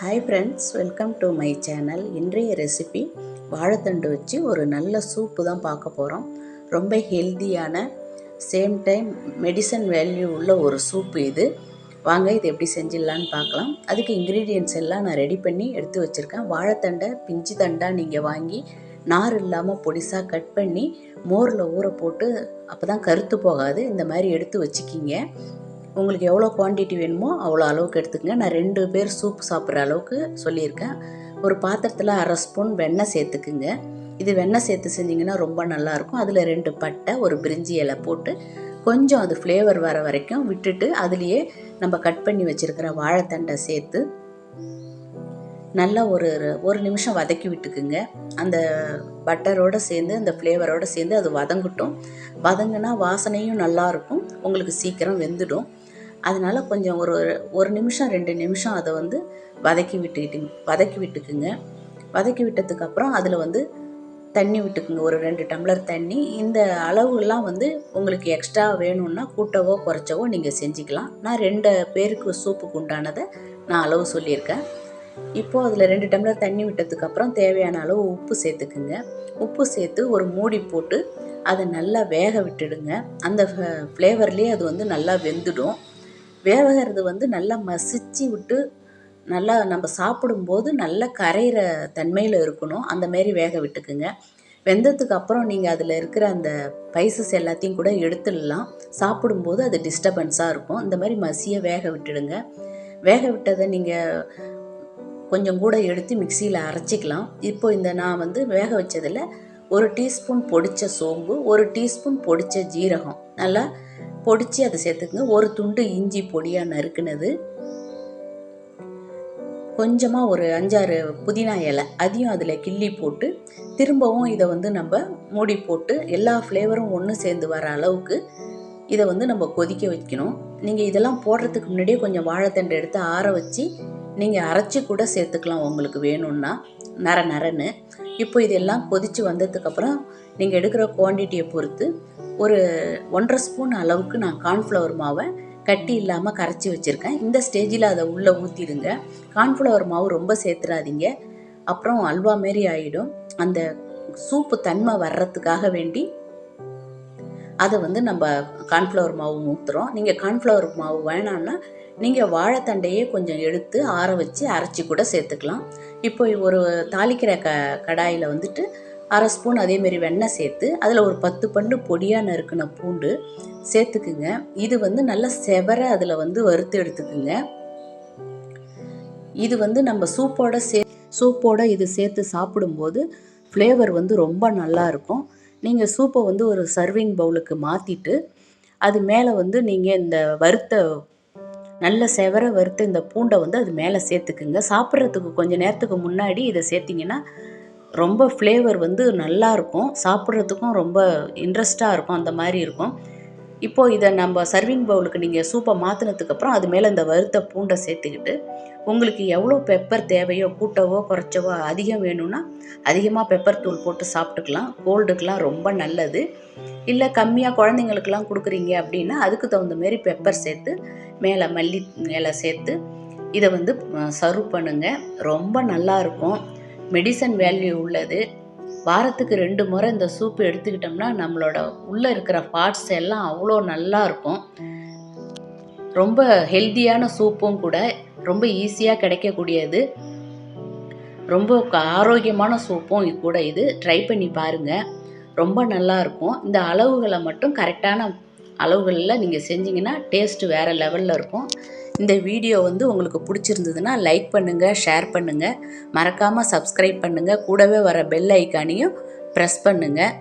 Hi friends welcome to my channel இன்றைய recipe வாழைத்தண்டு வச்சு ஒரு நல்ல சூப்பு தான் பார்க்க போகிறோம் ரொம்ப ஹெல்தியான சேம் டைம் மெடிசன் வேல்யூ உள்ள ஒரு சூப்பு இது. வாங்க இது எப்படி செஞ்சிடலான்னு பார்க்கலாம். அதுக்கு இன்க்ரீடியன்ட்ஸ் எல்லாம் நான் ரெடி பண்ணி எடுத்து வச்சுருக்கேன். வாழைத்தண்டை பிஞ்சு தண்டாக நீங்கள் வாங்கி நார் இல்லாமல் பொடிசாக கட் பண்ணி மோரில் ஊற போட்டு அப்போ தான் கருத்து போகாது. இந்த மாதிரி எடுத்து வச்சுக்கிங்க. உங்களுக்கு எவ்வளோ குவான்டிட்டி வேணுமோ அவ்வளோ அளவுக்கு எடுத்துக்கங்க. நான் ரெண்டு பேர் சூப் சாப்பிட்ற அளவுக்கு சொல்லியிருக்கேன். ஒரு பாத்திரத்தில் அரை ஸ்பூன் வெண்ணெய் சேர்த்துக்குங்க. இது வெண்ணெய் சேர்த்து செஞ்சிங்கன்னா ரொம்ப நல்லாயிருக்கும். அதில் ரெண்டு பட்டை ஒரு பிரிஞ்சி இலை போட்டு கொஞ்சம் அது ஃப்ளேவர் வர வரைக்கும் விட்டுட்டு அதுலேயே நம்ம கட் பண்ணி வச்சுருக்கிற வாழைத்தண்டை சேர்த்து நல்லா ஒரு ஒரு நிமிஷம் வதக்கி விட்டுக்குங்க. அந்த பட்டரோடு சேர்ந்து அந்த ஃப்ளேவரோடு சேர்ந்து அது வதங்கட்டும். வதங்கினா வாசனையும் நல்லாயிருக்கும். உங்களுக்கு சீக்கிரம் வெந்துடும். அதனால் கொஞ்சம் ஒரு ஒரு நிமிஷம் ரெண்டு நிமிஷம் அதை வந்து வதக்கி விட்டுக்கிட்டு வதக்கி விட்டுக்குங்க. வதக்கி விட்டதுக்கப்புறம் அதில் வந்து தண்ணி விட்டுக்குங்க. ஒரு ரெண்டு டம்ளர் தண்ணி. இந்த அளவுலாம் வந்து உங்களுக்கு எக்ஸ்ட்ரா வேணும்னா கூட்டவோ குறைச்சவோ நீங்கள் செஞ்சுக்கலாம். நான் ரெண்டு பேருக்கு சூப்புக்கு உண்டானதை நான் அளவு சொல்லியிருக்கேன். இப்போது அதில் ரெண்டு டம்ளர் தண்ணி விட்டதுக்கப்புறம் தேவையான அளவு உப்பு சேர்த்துக்குங்க. உப்பு சேர்த்து ஒரு மூடி போட்டு அதை நல்லா வேக விட்டுடுங்க. அந்த ஃப்ளேவர்லேயே அது வந்து நல்லா வெந்துடும். வேகிறது வந்து நல்லா மசிச்சு விட்டு நல்லா நம்ம சாப்பிடும்போது நல்லா கரையிற தன்மையில் இருக்கணும். அந்த மாரி வேக விட்டுக்குங்க. வெந்ததுக்கு அப்புறம் நீங்கள் அதில் இருக்கிற அந்த பைசஸ் எல்லாத்தையும் கூட எடுத்துடலாம். சாப்பிடும்போது அது டிஸ்டர்பன்ஸாக இருக்கும். இந்த மாதிரி மசியை வேக விட்டுடுங்க. வேக விட்டதை நீங்கள் கொஞ்சம் கூட எடுத்து மிக்சியில் அரைச்சிக்கலாம். இப்போ இந்த நான் வந்து வேக வச்சதில் ஒரு டீஸ்பூன் பொடித்த சோம்பு ஒரு டீஸ்பூன் பொடித்த ஜீரகம். நல்லா பொடிச்சு அதை சேர்த்துக்குங்க ஒரு துண்டு இஞ்சி பொடியாக நறுக்குனது. கொஞ்சமாக ஒரு அஞ்சாறு புதினா இலை அதையும் அதில் கிள்ளி போட்டு திரும்பவும் இதை வந்து நம்ம மூடி போட்டு எல்லா ஃப்ளேவரும் ஒன்று சேர்ந்து வர அளவுக்கு இதை வந்து நம்ம கொதிக்க வைக்கணும். நீங்கள் இதெல்லாம் போடுறதுக்கு முன்னாடியே கொஞ்சம் வாழைத்தண்டு எடுத்து ஆற வச்சு நீங்கள் அரைச்சி கூட சேர்த்துக்கலாம் உங்களுக்கு வேணும்னா. நர நரன்னு. இப்போ இதெல்லாம் கொதித்து வந்ததுக்கப்புறம் நீங்கள் எடுக்கிற குவான்டிட்டியை பொறுத்து ஒரு ஒன்றரை ஸ்பூன் அளவுக்கு நான் கார்ன்ஃப்ளவர் மாவை கட்டி இல்லாமல் கரைச்சி வச்சுருக்கேன். இந்த ஸ்டேஜில் அதை உள்ளே ஊற்றிடுங்க கார்ன்ஃப்ளவர் மாவு ரொம்ப சேர்த்துறாதீங்க அப்புறம் அல்வா மாரி ஆகிடும் அந்த சூப்பு தன்மை வர்றதுக்காக வேண்டி அதை வந்து நம்ம கார்ன்ஃப்ளவர் மாவு ஊற்றுறோம் நீங்கள் கார்ன்ஃப்ளவர் மாவு வேணான்னா நீங்கள் வாழைத்தண்டையே கொஞ்சம் எடுத்து ஆற வச்சு அரைச்சி கூட சேர்த்துக்கலாம். இப்போ ஒரு தாளிக்கிற க கடாயில் வந்துட்டு அரை ஸ்பூன் அதேமாரி வெண்ணெய் சேர்த்து அதில் ஒரு பத்து பண்டு பொடியாக நறுக்கின பூண்டு சேர்த்துக்குங்க. இது வந்து நல்லா செவர அதில் வந்து வறுத்து எடுத்துக்குங்க. இது வந்து நம்ம சூப்போட சே சூப்போட இது சேர்த்து சாப்பிடும்போது ஃப்ளேவர் வந்து ரொம்ப நல்லா இருக்கும். நீங்கள் சூப்பை வந்து ஒரு சர்விங் பவுலுக்கு மாற்றிட்டு அது மேலே வந்து நீங்கள் இந்த வறுத்த நல்ல செவர வறுத்த இந்த பூண்டை வந்து அது மேலே சேர்த்துக்குங்க. சாப்பிட்றதுக்கு கொஞ்சம் நேரத்துக்கு முன்னாடி இதை சேர்த்திங்கன்னா ரொம்ப ஃப்ளேவர் வந்து நல்லா இருக்கும். சாப்பிட்றதுக்கும் ரொம்ப இன்ட்ரெஸ்ட்டாக இருக்கும். அந்த மாதிரி இருக்கும். இப்போது இதை நம்ம சர்விங் பவுலுக்கு நீங்கள் சூப்பை மாற்றினதுக்கப்புறம் அது மேலே இந்த வறுத்த பூண்டை சேர்த்துக்கிட்டு உங்களுக்கு எவ்வளோ பெப்பர் தேவையோ கூட்டவோ குறைச்சவோ அதிகம் வேணும்னா அதிகமாக பெப்பர் தூள் போட்டு சாப்பிட்டுக்கலாம். கோல்டுக்கெலாம் ரொம்ப நல்லது. இல்லை கம்மியாக குழந்தைங்களுக்கெல்லாம் கொடுக்குறீங்க அப்படின்னா அதுக்கு தகுந்த மாரி பெப்பர் சேர்த்து மேலே மல்லி மேலே சேர்த்து இதை வந்து சர்வ் பண்ணுங்கள் ரொம்ப நல்லாயிருக்கும் மெடிசன் வேல்யூ உள்ளது. வாரத்துக்கு ரெண்டு முறை இந்த சூப்பு எடுத்துக்கிட்டோம்னா நம்மளோட உள்ளே இருக்கிற பார்ட்ஸ் எல்லாம் அவ்வளோ நல்லா இருக்கும். ரொம்ப ஹெல்த்தியான சூப்பும் கூட ரொம்ப ஈஸியாக கிடைக்கக்கூடியது. ரொம்ப ஆரோக்கியமான சூப்பும் கூட இது. ட்ரை பண்ணி பாருங்கள் ரொம்ப நல்லாயிருக்கும் இந்த அளவுகளை மட்டும் கரெக்டான அளவுகளில் நீங்கள் செஞ்சிங்கன்னா டேஸ்ட்டு வேறு லெவலில் இருக்கும். இந்த வீடியோ வந்து உங்களுக்கு பிடிச்சிருந்ததுன்னா லைக் பண்ணுங்கள் ஷேர் பண்ணுங்கள் மறக்காமல் சப்ஸ்கிரைப் பண்ணுங்கள் கூடவே வர பெல் ஐக்கானையும் ப்ரெஸ் பண்ணுங்கள்